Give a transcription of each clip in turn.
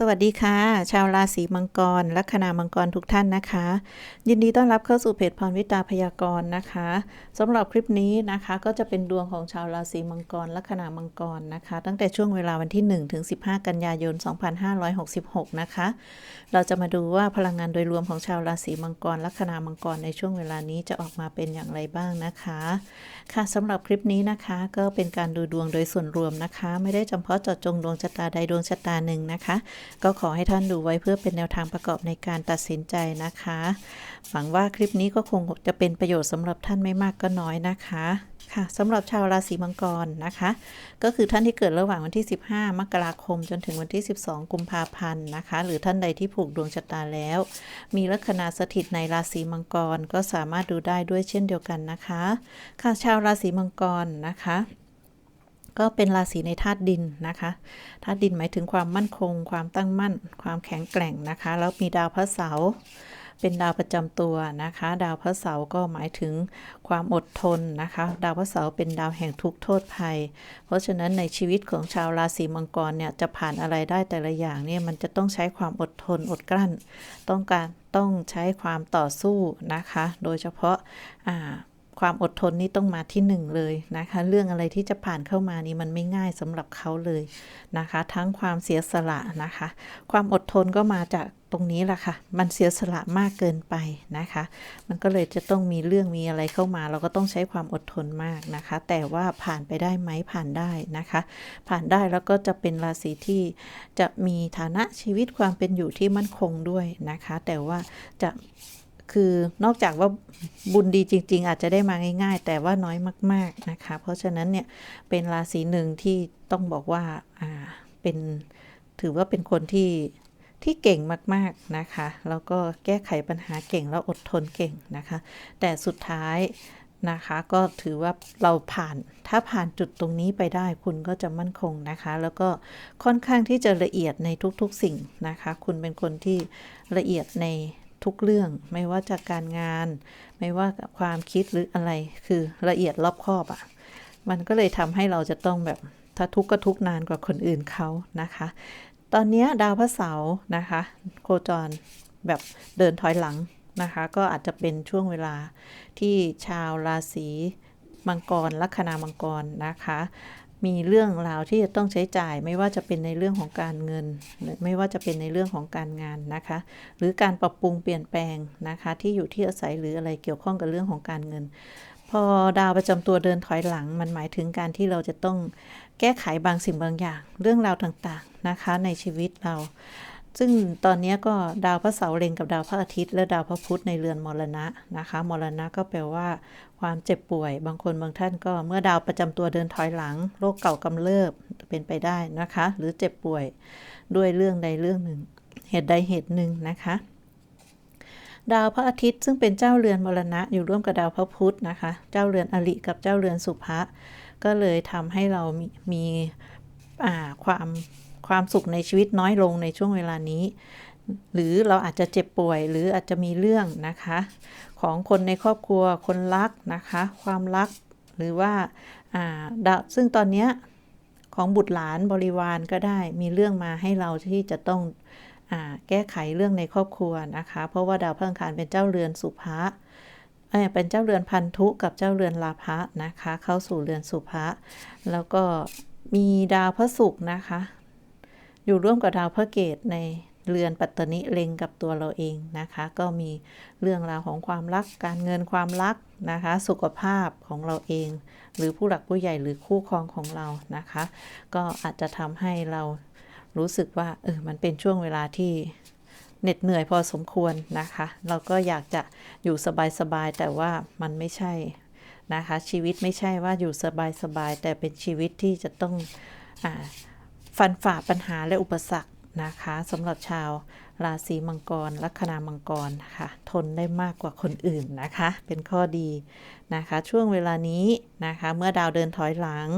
สวัสดีค่ะ ชาวราศีมังกร ลัคนามังกรทุกท่านนะคะ ยินดีต้อนรับเข้าสู่เพจพรวิตาพยากรณ์นะคะสำหรับคลิปนี้นะคะ ก็จะเป็นดวงของชาวราศีมังกร ลัคนามังกรนะคะ ตั้งแต่ช่วงเวลาวันที่1ถึง15 กันยายน 2566 นะคะ เราจะมาดูว่าพลังงานโดยรวมของชาวราศีมังกร ลัคนามังกรในช่วงเวลานี้จะออกมาเป็นอย่างไรบ้างนะคะค่ะสำหรับคลิปนี้นะคะ ก็เป็นการดูดวงโดยส่วนรวมนะคะ ไม่ได้จำเพาะเจาะจงดวงชะตาใดดวงชะตาหนึ่งนะคะก็ขอให้ท่านดูไว้เพื่อเป็นแนวทางประกอบในการตัดสินใจนะคะ หวังว่าคลิปนี้ก็คงจะเป็นประโยชน์สำหรับท่านไม่มากก็น้อยนะคะค่ะสำหรับชาวราศีมังกรนะคะ ก็คือท่านที่เกิดระหว่างวันที่ 15 มกราคม จนถึงวันที่ 12 กุมภาพันธ์นะคะ หรือท่านใดที่ผูกดวงชะตาแล้ว มีลัคนาสถิตในราศีมังกรก็สามารถดูได้ด้วยเช่นเดียวกันนะคะ ค่ะชาวราศีมังกรนะคะ ก็เป็นราศีในธาตุดินนะคะธาตุดินหมายถึงความมั่นคง ความตั้งมั่น ความแข็งแกร่งนะคะ แล้วมีดาวพระเสาเป็นดาวประจำตัวนะคะ ดาวพระเสาก็หมายถึงความอดทนนะคะ ดาวพระเสาเป็นดาวแห่งทุกโทษภัย เพราะฉะนั้นในชีวิตของชาวราศีมังกรเนี่ยจะผ่านอะไรได้แต่ละอย่างเนี่ยมันจะต้องใช้ความอดทนอดกลั้น ต้องการต้องใช้ความต่อสู้นะคะ โดยเฉพาะอ่า ความอดทนนี่ต้องมาที่หนึ่งเลยนะคะ เรื่องอะไรที่จะผ่านเข้ามานี่มันไม่ง่ายสำหรับเขาเลยนะคะ ทั้งความเสียสละนะคะ ความอดทนก็มาจากตรงนี้แหละค่ะ มันเสียสละมากเกินไปนะคะ มันก็เลยจะต้องมีเรื่องมีอะไรเข้ามา เราก็ต้องใช้ความอดทนมากนะคะ แต่ว่าผ่านไปได้ไหมผ่านได้นะคะ ผ่านได้แล้วก็จะเป็นราศีที่จะมีฐานะชีวิตความเป็นอยู่ที่มั่นคงด้วยนะคะ แต่ว่าจะ คือนอกจากว่าบุญดีจริง ๆ อาจจะได้มาง่าย ๆ แต่ว่าน้อยมาก ๆนะคะ เพราะฉะนั้นเนี่ยเป็นราศีหนึ่งที่ต้องบอกว่าอ่าเป็นถือว่าเป็นคนที่ที่เก่งมากๆนะคะ แล้วก็แก้ไขปัญหาเก่งแล้วอดทนเก่งนะคะ แต่สุดท้ายนะคะก็ถือว่าเราผ่านถ้าผ่านจุดตรงนี้ไปได้คุณก็จะมั่นคงนะคะ แล้วก็ค่อนข้างที่จะละเอียดในทุกๆสิ่งนะคะ คุณเป็นคนที่ละเอียดใน ทุกเรื่อง ไม่ว่าจากการงาน ไม่ว่าความคิดหรืออะไรคือละเอียดรอบคอบอะ่ะ มันก็เลยทำให้เราจะต้องแบบถ้าทุกข์ก็ทุกข์นานกว่าคนอื่นเขานะคะ ตอนนี้ดาวพระเสาร์นะคะ โคจรแบบเดินถอยหลังนะคะ ก็อาจจะเป็นช่วงเวลาที่ชาวราศีมังกรลัคนามังกรนะคะ มีเรื่องราวที่จะต้องใช้จ่าย ไม่ว่าจะเป็นในเรื่องของการเงิน ไม่ว่าจะเป็นในเรื่องของการงานนะคะ หรือการปรับปรุงเปลี่ยนแปลงนะคะ ที่อยู่ที่อาศัยหรืออะไรเกี่ยวข้องกับเรื่องของการเงิน พอดาวประจำตัวเดินถอยหลัง มันหมายถึงการที่เราจะต้องแก้ไขบางสิ่งบางอย่าง เรื่องราวต่างๆนะคะ ในชีวิตเราซึ่งตอนนี้ก็ดาวพระเสาร์เล็งกับดาวพระอาทิตย์ และดาวพระพุธในเรือนมรณะนะคะ มรณะก็แปลว่า ความเจ็บป่วย บางคนบางท่านก็เมื่อดาวประจำตัวเดินถอยหลัง โรคเก่ากำเริบเป็นไปได้นะคะ หรือเจ็บป่วยด้วยเรื่องใดเรื่องหนึ่ง เหตุใดเหตุหนึ่งนะคะ ดาวพระอาทิตย์ซึ่งเป็นเจ้าเรือนมรณะอยู่ร่วมกับดาวพระพุธนะคะ เจ้าเรือนอริกับเจ้าเรือนสุภะก็เลยทำให้เรามีมีความความสุขในชีวิตน้อยลงในช่วงเวลานี้ หรือเราอาจจะเจ็บป่วย หรืออาจจะมีเรื่องนะคะ ของคนในครอบครัวคนรักนะคะ ความรักหรือว่าดาวซึ่งตอนนี้ของบุตรหลานบริวารก็ได้มีเรื่องมาให้เราที่จะต้องอแก้ไขเรื่องในครอบครัวนะคะ เพราะว่าดาวพฤหัสเป็นเจ้าเรือนสุภะเป็นเจ้าเรือนพันธุกับเจ้าเรือนลาภะนะคะ เข้าสู่เรือนสุภะแล้วก็มีดาวพระศุกร์นะคะ อยู่ร่วมกับดาวพระเกตใน เรือนปัตตนิเล็งกับตัวเราเองนะคะ ก็มีเรื่องราวของความรัก การเงินความรักนะคะ สุขภาพของเราเอง หรือผู้หลักผู้ใหญ่หรือคู่ครองของเรานะคะ ก็อาจจะทำให้เรารู้สึกว่าเออมันเป็นช่วงเวลาที่เหน็ดเหนื่อยพอสมควรนะคะ เราก็อยากจะอยู่สบายๆแต่ว่ามันไม่ใช่นะคะ ชีวิตไม่ใช่ว่าอยู่สบายๆแต่เป็นชีวิตที่จะต้องอฟันฝ่าปัญหาและอุปสรรค นะคะสำหรับชาวราศีมังกร ลัคนามังกรค่ะทนได้มากกว่าคนอื่นนะคะ เป็นข้อดีนะคะ ช่วงเวลานี้นะคะ เมื่อดาวเดินถอยหลัง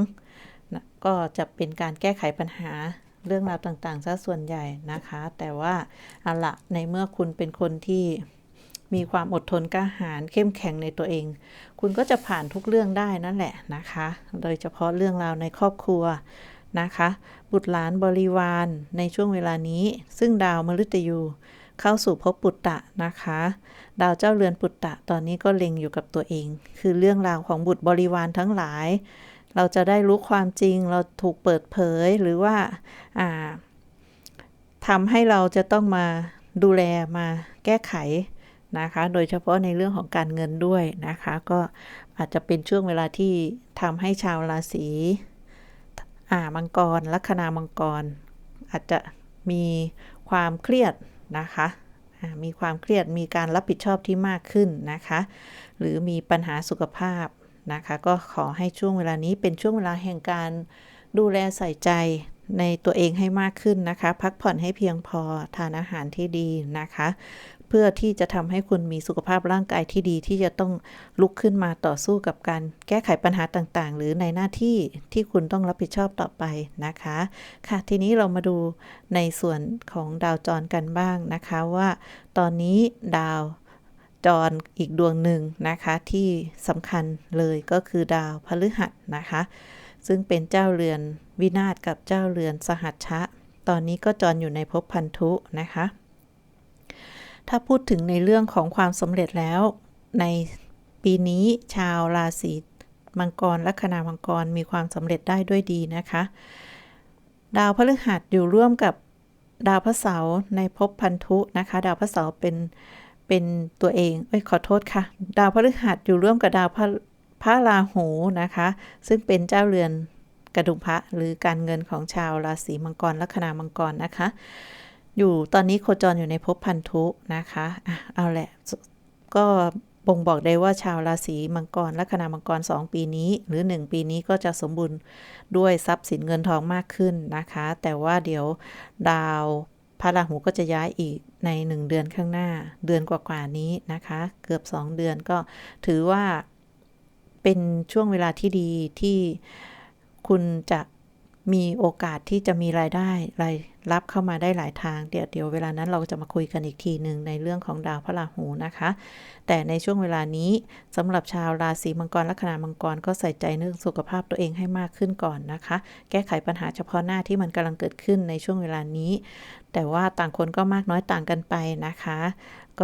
นะก็จะเป็นการแก้ไขปัญหาเรื่องราวต่างๆซะส่วนใหญ่นะคะ แต่ว่าเอาละในเมื่อคุณเป็นคนที่มีความอดทนกล้าหาญเข้มแข็งในตัวเอง คุณก็จะผ่านทุกเรื่องได้นั่นแหละนะคะ โดยเฉพาะเรื่องราวในครอบครัว นะคะ บุตรหลานบริวารในช่วงเวลานี้ ซึ่งดาวมฤตยู เข้าสู่ภพปุตตะนะคะ ดาวเจ้าเรือนปุตตะตอนนี้ก็เล็งอยู่กับตัวเอง คือเรื่องราวของบุตรบริวารทั้งหลาย เราจะได้รู้ความจริง เราถูกเปิดเผยหรือว่าทำให้เราจะต้องมาดูแลมาแก้ไขนะคะ โดยเฉพาะในเรื่องของการเงินด้วยนะคะ ก็อาจจะเป็นช่วงเวลาที่ทำให้ชาวราศี อ่ามังกรลัคนามังกร อาจจะมีความเครียดนะคะมีความเครียดมีการรับผิดชอบที่มากขึ้นนะคะ หรือมีปัญหาสุขภาพนะคะ ก็ขอให้ช่วงเวลานี้เป็นช่วงเวลาแห่งการดูแลใส่ใจในตัวเองให้มากขึ้นนะคะ พักผ่อนให้เพียงพอทานอาหารที่ดีนะคะ เพื่อที่จะทำให้คุณมีสุขภาพร่างกายที่ดีที่จะต้องลุกขึ้นมาต่อสู้กับการแก้ไขปัญหาต่างๆ หรือในหน้าที่ที่คุณต้องรับผิดชอบต่อไปนะคะ ค่ะ ทีนี้เรามาดูในส่วนของดาวจรกันบ้างนะคะว่าตอนนี้ดาวจรอีกดวงหนึ่งนะคะที่สำคัญเลยก็คือดาวพฤหัสนะคะ ซึ่งเป็นเจ้าเรือนวินาศกับเจ้าเรือนสหัชชะ ตอนนี้ก็จรอยู่ในภพพันธุนะคะ ถ้าพูดถึงในเรื่องของความสำเร็จแล้ว ในปีนี้ชาวราศีมังกรและคณามังกรมีความสำเร็จได้ด้วยดีนะคะ ดาวพฤหัสอยู่ร่วมกับดาวพระเสาร์ในภพพันธุนะคะ ดาวพระเสาร์เป็นเป็นตัวเองเอ้ยขอโทษค่ะ ดาวพฤหัสอยู่ร่วมกับดาวพระพระราหูนะคะ ซึ่งเป็นเจ้าเรือนกระดุมพระหรือการเงินของชาวราศีมังกรและคณามังกรนะคะ อยู่ตอนนี้โคจรอยู่ในภพพันธุนะคะอะเอาแหละ ก็บ่งบอกได้ว่าชาวราศีมังกรและคณามังกร 2 ปีนี้ หรือ 1 ปีนี้ก็จะสมบูรณ์ด้วยทรัพย์สินเงินทองมากขึ้นนะคะ แต่ว่าเดี๋ยวดาวพระราหูก็จะย้ายอีกใน 1 เดือนข้างหน้า เดือนกว่าๆนี้นะคะ เกือบ 2 เดือนก็ถือว่าเป็นช่วงเวลาที่ดีที่คุณจะมีโอกาสที่จะมีรายได้ราย รับเข้ามาได้หลายทางเดี๋ยวเดี๋ยวเวลานั้นเราจะมาคุยกันอีกทีหนึ่งในเรื่องของดาวพระราหูนะคะ แต่ในช่วงเวลานี้สำหรับชาวราศีมังกรลัคนามังกรก็ใส่ใจเรื่องสุขภาพตัวเองให้มากขึ้นก่อนนะคะ แก้ไขปัญหาเฉพาะหน้าที่มันกำลังเกิดขึ้นในช่วงเวลานี้ แต่ว่าต่างคนก็มากน้อยต่างกันไปนะคะ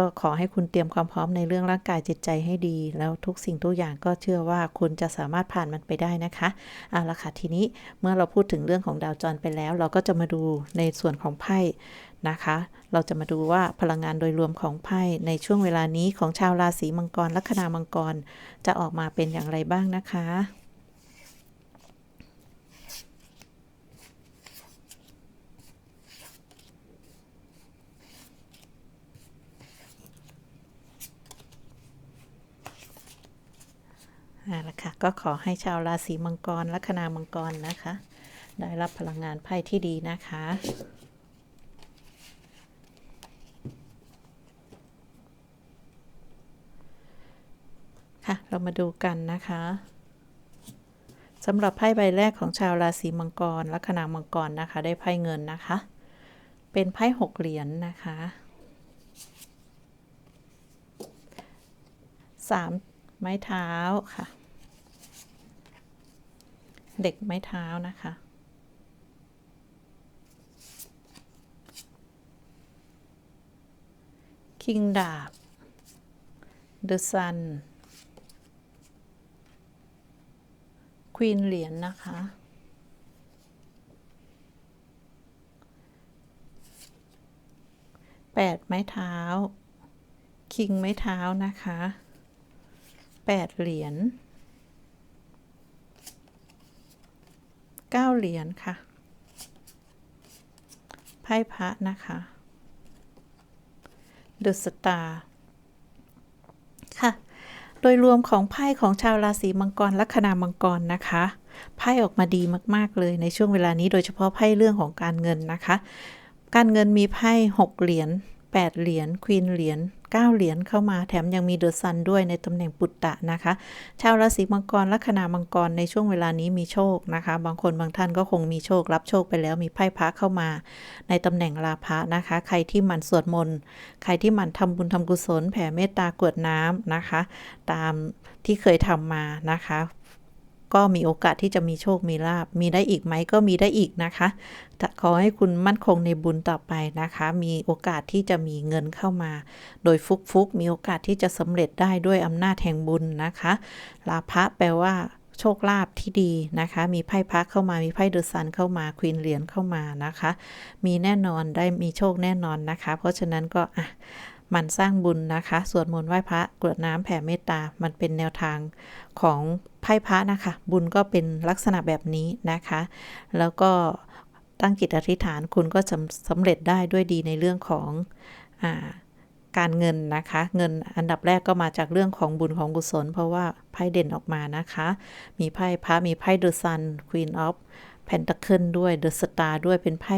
ก็ขอให้คุณเตรียมความพร้อมในเรื่องร่างกายจิตใจให้ดี แล้วทุกสิ่งทุกอย่างก็เชื่อว่าคุณจะสามารถผ่านมันไปได้นะคะเอาละค่ะทีนี้เมื่อเราพูดถึงเรื่องของดาวจรไปแล้ว เราก็จะมาดูในส่วนของไพ่นะคะ เราจะมาดูว่าพลังงานโดยรวมของไพ่ในช่วงเวลานี้ของชาวราศีมังกรลัคนามังกร จะออกมาเป็นอย่างไรบ้างนะคะอ่าละค่ะก็ขอให้ชาวราศีมังกรลัคนามังกรนะคะ ได้รับพลังงานไพ่ที่ดีนะคะ ค่ะ เรามาดูกันนะคะสำหรับไพ่ใบแรกของชาวราศีมังกรลัคนามังกรนะคะ ได้ไพ่เงินนะคะ เป็นไพ่หกเหรียญนนะคะสามไม้เท้าค่ะ เด็กไม้เท้านะคะ คิงดาบ The Sun ควีนเหรียญนนะคะ แปดไม้เท้า คิงไม้เท้านะคะ8เหรียญ9เหรียญค่ะ ไพ่พระนะคะ เดอะสตาร์ค่ะ โดยรวมของไพ่ของชาวราศีมังกรลัคนามังกรนะคะไพ่ออกมาดีมากๆเลยในช่วงเวลานี้โดยเฉพาะไพ่เรื่องของการเงินนะคะ การเงินมีไพ่6เหรียญ 8 เหรียญควีนเหรียญ9 เหรียญเข้ามาแถมยังมีเดอะซันด้วยในตำแหน่งปุตตะนะคะ ชาวราศีมังกรลัคนามังกรในช่วงเวลานี้มีโชคนะคะ บางคนบางท่านก็คงมีโชครับโชคไปแล้วมีไพ่พระเข้ามา ในตำแหน่งลาภะนะคะ ใครที่หมั่นสวดมนต์ใครที่หมั่นทำบุญทำกุศล แผ่เมตตากวดน้ำนะคะ ตามที่เคยทำมานะคะ ก็มีโอกาสที่จะมีโชคมีลาบ มีได้อีกไหมก็มีได้อีกนะคะแต่ขอให้คุณมั่นคงในบุญต่อไปนะคะ มีโอกาสที่จะมีเงินเข้ามา โดยฟุกฟุกมีโอกาสที่จะสำเร็จได้ด้วยอำนาจแห่งบุญนะคะ ลาภะแปลว่าโชคลาภที่ดีนะคะ มีไพ่พักเข้ามา มีไพ่เดอะซันเข้ามา ควีนเหรียญเข้ามานะคะ มีแน่นอนได้มีโชคแน่นอนนะคะ เพราะฉะนั้นก็อะ มันสร้างบุญนะคะสวดมนต์ไหว้พระกรวดน้ำแผ่เมตตา มันเป็นแนวทางของไพ่พระนะคะ บุญก็เป็นลักษณะแบบนี้นะคะ แล้วก็ตั้งจิตอธิษฐานคุณก็สำเร็จได้ด้วยดีในเรื่องของอ่าการเงินนะคะ เงินอันดับแรกก็มาจากเรื่องของบุญของกุศล เพราะว่าไพ่เด่นออกมานะคะ มีไพ่พระมีไพ่เดอะซันควีนออฟแพนตาเคิลด้วยเดอะสตาร์ด้วยเป็นไพ่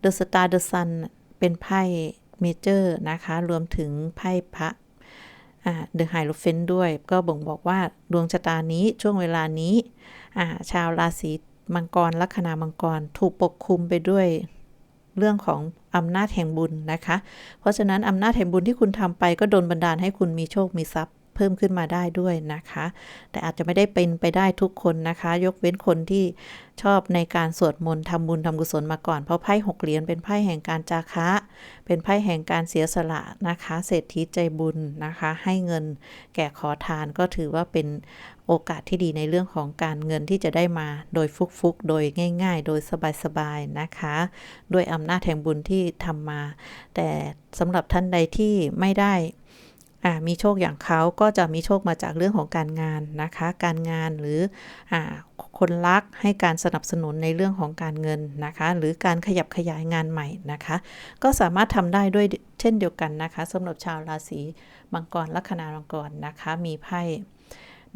เดอะสตาร์เดอะซันเป็นไพ่ เมเจอร์นะคะ รวมถึงไพ่พระเดอะไฮโลเฟนด้วย ก็บ่งบอกว่าดวงชะตานี้ช่วงเวลานี้ ชาวราศีมังกรลัคนามังกรถูกปกคลุมไปด้วยเรื่องของอำนาจแห่งบุญนะคะ เพราะฉะนั้นอำนาจแห่งบุญที่คุณทำไปก็โดนบันดาลให้คุณมีโชคมีทรัพย์ พิ่มขึ้นมาได้ด้วยนะคะ แต่อาจจะไม่ได้เป็นไปได้ทุกคนนะคะ ยกเว้นคนที่ชอบในการสวดมนต์ทำบุญทำกุศลมาก่อน เพราะไพ่หกเหรียญเป็นไพ่แห่งการจาคะ เป็นไพ่แห่งการเสียสละนะคะ เศรษฐีใจบุญนะคะ ให้เงินแก่ขอทานก็ถือว่าเป็นโอกาสที่ดีในเรื่องของการเงินที่จะได้มาโดยฟุกๆ โดยง่าย ๆ โดยสบายๆนะคะ ด้วยอำนาจแห่งบุญที่ทำมา แต่สำหรับท่านใดที่ไม่ได้ มีโชคอย่างเขาก็จะมีโชคมาจากเรื่องของการงานนะคะ การงานหรืออคนรักให้การสนับสนุนในเรื่องของการเงินนะคะ หรือการขยับขยายงานใหม่นะคะ ก็สามารถทำได้ด้วยเช่นเดียวกันนะคะสำหรับชาวราศีมังกรลัคนามังกรนะคะ มีไพ่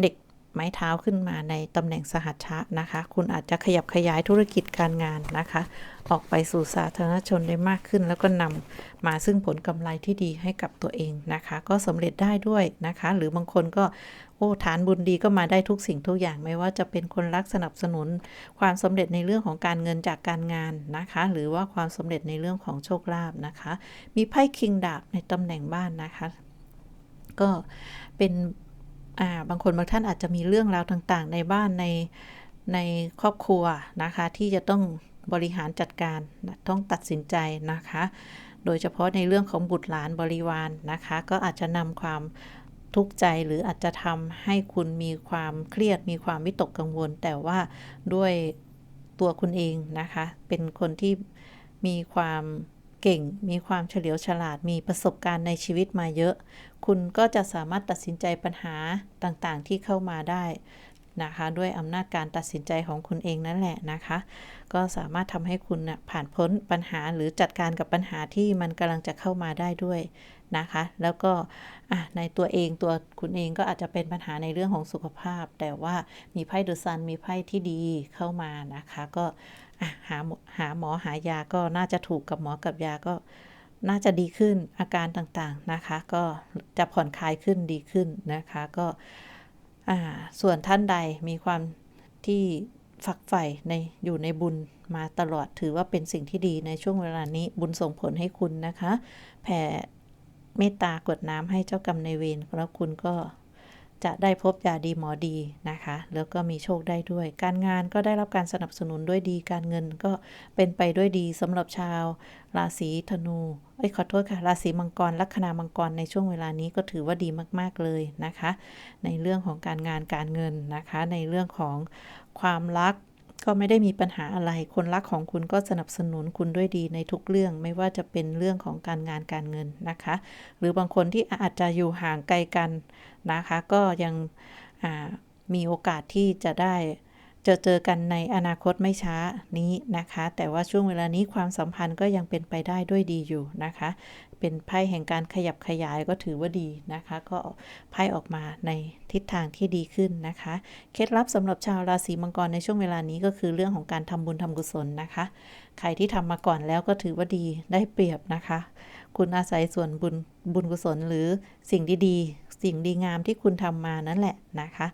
เด็ก ไม้เท้าขึ้นมาในตำแหน่งสหัชชะนะคะ คุณอาจจะขยับขยายธุรกิจการงานนะคะ ออกไปสู่สาธารณชนได้มากขึ้น แล้วก็นำมาซึ่งผลกำไรที่ดีให้กับตัวเองนะคะ ก็สำเร็จได้ด้วยนะคะ หรือบางคนก็โอ้ฐานบุญดีก็มาได้ทุกสิ่งทุกอย่างไม่ว่าจะเป็นคนรักสนับสนุน ความสำเร็จในเรื่องของการเงินจากการงานนะคะ หรือว่าความสำเร็จในเรื่องของโชคลาภนะคะ มีไพ่คิงดาบในตำแหน่งบ้านนะคะ ก็เป็น บางคนบางท่านอาจจะมีเรื่องราวต่างๆ ในบ้านในในครอบครัวนะคะ ที่จะต้องบริหารจัดการต้องตัดสินใจนะคะ โดยเฉพาะในเรื่องของบุตรหลานบริวารนนะคะ ก็อาจจะนำความทุกข์ใจหรืออาจจะทำให้คุณมีความเครียดมีความวิตกกังวล แต่ว่าด้วยตัวคุณเองนะคะ เป็นคนที่มีความ เก่ง มีความเฉลียวฉลาด มีประสบการณ์ในชีวิตมาเยอะ คุณก็จะสามารถตัดสินใจปัญหาต่างๆ ที่เข้ามาได้นะคะ ด้วยอำนาจการตัดสินใจของคุณเองนั่นแหละนะคะ ก็สามารถทำให้คุณนะผ่านพ้นปัญหาหรือจัดการกับปัญหาที่มันกำลังจะเข้ามาได้ด้วยนะคะ แล้วก็ในตัวเองตัวคุณเองก็อาจจะเป็นปัญหาในเรื่องของสุขภาพ แต่ว่ามีไพ่เดอะซันมีไพ่ที่ดีเข้ามานะคะ ก็ หาหาหมอหายาก็น่าจะถูกกับหมอกับยาก็น่าจะดีขึ้นอาการต่างๆนะคะ ก็จะผ่อนคลายขึ้นดีขึ้นนะคะก็ส่วนท่านใดมีความที่ฝักใฝ่ในอยู่ในบุญมาตลอดถือว่าเป็นสิ่งที่ดีในช่วงเวลานี้บุญส่งผลให้คุณนะคะ แผ่เมตตากดน้ำให้เจ้ากรรมในเวรแล้วคุณก็ จะได้พบยาดีหมอดีนะคะ แล้วก็มีโชคได้ด้วย การงานก็ได้รับการสนับสนุนด้วยดี การเงินก็เป็นไปด้วยดีสำหรับชาว ราศีธนูเอ้ยขอโทษค่ะ ราศีมังกร ลัคนามังกรในช่วงเวลานี้ก็ถือว่าดีมาก ๆเลยนะคะ ในเรื่องของการงานการเงินนะคะ ในเรื่องของความรัก ก็ไม่ได้มีปัญหาอะไร คนรักของคุณก็สนับสนุนคุณด้วยดีในทุกเรื่อง ไม่ว่าจะเป็นเรื่องของการงานการเงินนะคะ หรือบางคนที่อาจจะอยู่ห่างไกลกันนะคะ ก็ยังมีโอกาสที่จะได้จะเจอกันในอนาคตไม่ช้านี้นะคะ แต่ว่าช่วงเวลานี้ความสัมพันธ์ก็ยังเป็นไปได้ด้วยดีอยู่นะคะ เป็นไพ่แห่งการขยับขยายก็ถือว่าดีนะคะ ก็ไพ่ออกมาในทิศทางที่ดีขึ้นนะคะ เคล็ดลับสำหรับชาวราศีมังกรในช่วงเวลานี้ก็คือเรื่องของการทำบุญทำกุศลนะคะ ใครที่ทำมาก่อนแล้วก็ถือว่าดีได้เปรียบนะคะ คุณอาศัยส่วนบุญบุญกุศลหรือสิ่งดีๆ สิ่งดีงามที่คุณทำมานั่นแหละนะคะ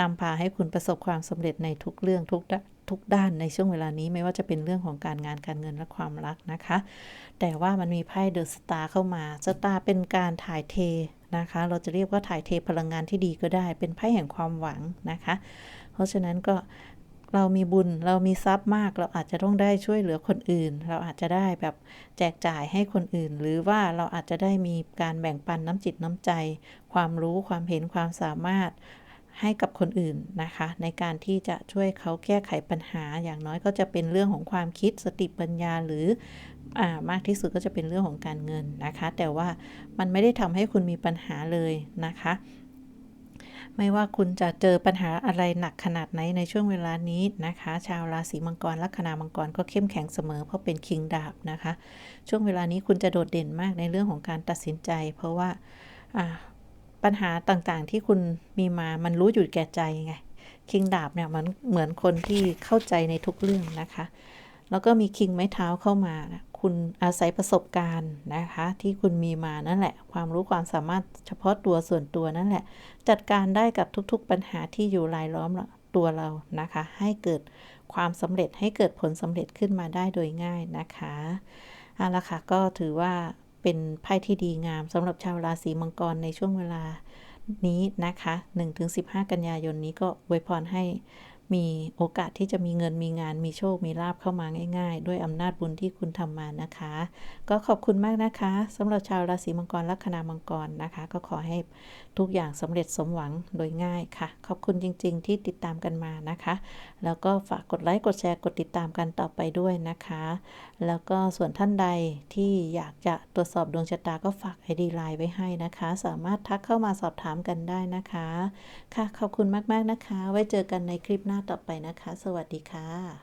นำพาให้คุณประสบความสำเร็จในทุกเรื่องทุก ทุกด้านในช่วงเวลานี้ไม่ว่าจะเป็นเรื่องของการงานการเงินและความรักนะคะ แต่ว่ามันมีไพ่เดอะสตาร์เข้ามาสตาร์เป็นการถ่ายเทนะคะ เราจะเรียกว่าถ่ายเทพลังงานที่ดีก็ได้ เป็นไพ่แห่งความหวังนะคะ เพราะฉะนั้นก็เรามีบุญเรามีทรัพย์มาก เราอาจจะต้องได้ช่วยเหลือคนอื่น เราอาจจะได้แบบแจกจ่ายให้คนอื่น หรือว่าเราอาจจะได้มีการแบ่งปันน้ำจิตน้ำใจ ความรู้ความเห็นความสามารถ ให้กับคนอื่นนะคะ ในการที่จะช่วยเขาแก้ไขปัญหา อย่างน้อยก็จะเป็นเรื่องของความคิดสติปัญญาหรืออมากที่สุดก็จะเป็นเรื่องของการเงินนะคะ แต่ว่ามันไม่ได้ทำให้คุณมีปัญหาเลยนะคะไม่ว่าคุณจะเจอปัญหาอะไรหนักขนาดไหนในช่วงเวลานี้นะคะ ชาวราศีมังกรลัคนามังกรก็เข้มแข็งเสมอเพราะเป็นคิงดาบนะคะ ช่วงเวลานี้คุณจะโดดเด่นมากในเรื่องของการตัดสินใจ เพราะว่า ปัญหาต่างๆที่คุณมีมามันรู้อยู่แก่ใจไงคิงดาบเนี่ยมันเหมือนคนที่เข้าใจในทุกเรื่องนะคะ แล้วก็มีคิงไม้เท้าเข้ามานะคุณอาศัยประสบการณ์นะคะ ที่คุณมีมานั่นแหละ ความรู้ความสามารถเฉพาะตัวส่วนตัวนั่นแหละ จัดการได้กับทุกๆปัญหาที่อยู่รายล้อมตัวเรานะคะ ให้เกิดความสำเร็จให้เกิดผลสำเร็จขึ้นมาได้โดยง่ายนะคะเอาละค่ะก็ถือว่า เป็นไพ่ที่ดีงามสำหรับชาวราศีมังกรในช่วงเวลานี้นะคะ 1-15 กันยายนนี้ก็อวยพรให้ มีโอกาสที่จะมีเงินมีงานมีโชคมีลาบเข้ามาง่าย ๆ ด้วยอำนาจบุญที่คุณทำมานะคะ ก็ขอบคุณมากนะคะสำหรับชาวราศีมังกรลัคนามังกรนะคะ ก็ขอให้ทุกอย่างสำเร็จสมหวังโดยง่ายค่ะ ขอบคุณจริง ๆ ที่ติดตามกันมานะคะ แล้วก็ฝากกดไลค์กดแชร์กดติดตามกันต่อไปด้วยนะคะ แล้วก็ส่วนท่านใดที่อยากจะตรวจสอบดวงชะตาก็ฝาก ID ไลน์ไว้ให้นะคะ สามารถทักเข้ามาสอบถามกันได้นะคะ ค่ะ ขอบคุณมากๆนะคะ ไว้เจอกันในคลิปหน้าน้าต่อไปนะคะ สวัสดีค่ะ